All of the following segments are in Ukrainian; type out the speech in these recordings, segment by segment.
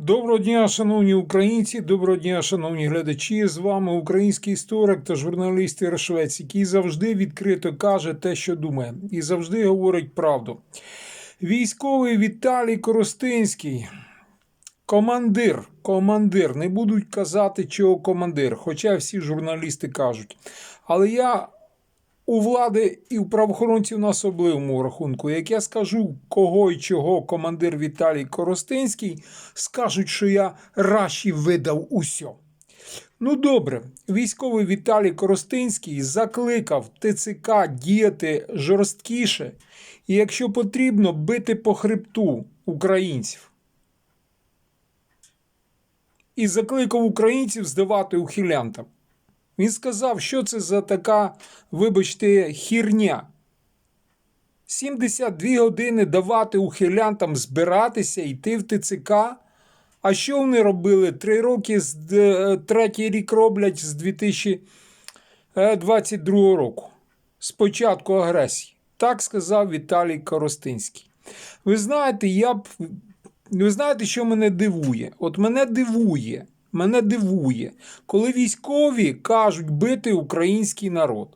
Доброго дня, шановні українці, доброго дня, шановні глядачі. З вами український історик та журналіст Ярошвець, який завжди відкрито каже те, що думає, і завжди говорить правду. Військовий Віталій Коростинський, командир, командир, не будуть казати, чого командир, хоча всі журналісти кажуть. Але я у влади і у правоохоронців на особливому рахунку. Як я скажу, кого і чого командир Віталій Коростинський, скажуть, що я раші видав усьо. Ну добре, військовий Віталій Коростинський закликав ТЦК діяти жорсткіше і, якщо потрібно, бити по хребту українців. І закликав українців здавати ухилянтам. Він сказав, що це за така, вибачте, хірня. 72 години давати ухилянтам збиратися, йти в ТЦК. А що вони робили? Три роки, з третій рік роблять з 2022 року. З початку агресії. Так сказав Віталій Коростинський. Ви знаєте, я б. Ви знаєте, що мене дивує? От мене дивує, мене дивує, коли військові кажуть бити український народ.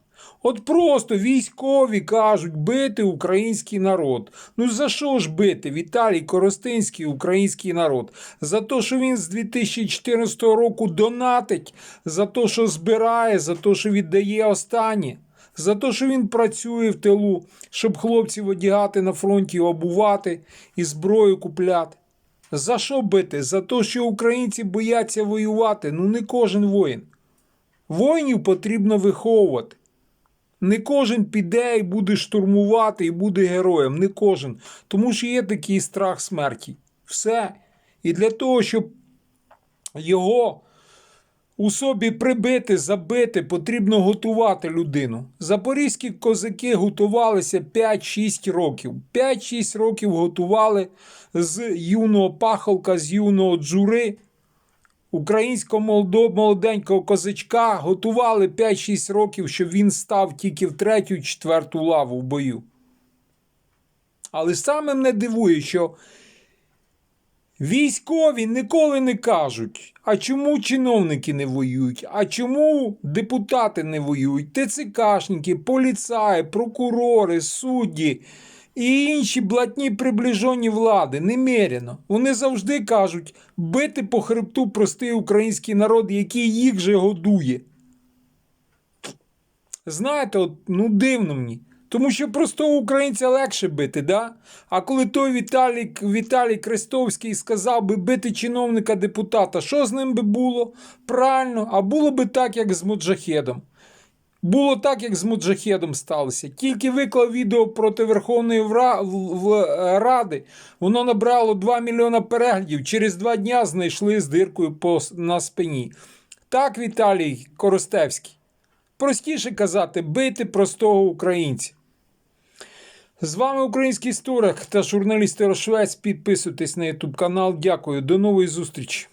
От просто військові кажуть бити український народ. Ну за що ж бити Віталій Коростинський український народ? За те, що він з 2014 року донатить, за те, що збирає, за те, що віддає останнє, за те, що він працює в тилу, щоб хлопців одягати на фронті, обувати і зброю купляти. За що бити? За те, що українці бояться воювати. Ну не кожен воїн. Воїнів потрібно виховувати. Не кожен піде і буде штурмувати і буде героєм. Не кожен. Тому що є такий страх смерті. Все. І для того, щоб його у собі прибити, забити, потрібно готувати людину. Запорізькі козаки готувалися 5-6 років. 5-6 років готували з юного пахолка, з юного джури. Українського молоденького козачка готували 5-6 років, щоб він став тільки в третю, четверту лаву в бою. Але саме мене дивує, що військові ніколи не кажуть, а чому чиновники не воюють, а чому депутати не воюють, ТЦКшники, поліцаї, прокурори, судді і інші блатні приближені влади немерено. Вони завжди кажуть бити по хребту простий український народ, який їх же годує. Знаєте, от, ну дивно мені. Тому що простого українця легше бити, да? А коли той Віталій, Віталій Крестовський сказав би бити чиновника депутата, що з ним би було? Правильно, а було би так, як з Муджахедом. Було так, як з Муджахедом сталося. Тільки виклав відео проти Верховної в- Ради, воно набрало 2 мільйона переглядів. Через два дня знайшли з диркою на спині. Так, Віталій Коростевський. Простіше казати, бити простого українця. З вами український історик та журналіст Рошвець. Підписуйтесь на YouTube канал. Дякую. До нової зустрічі.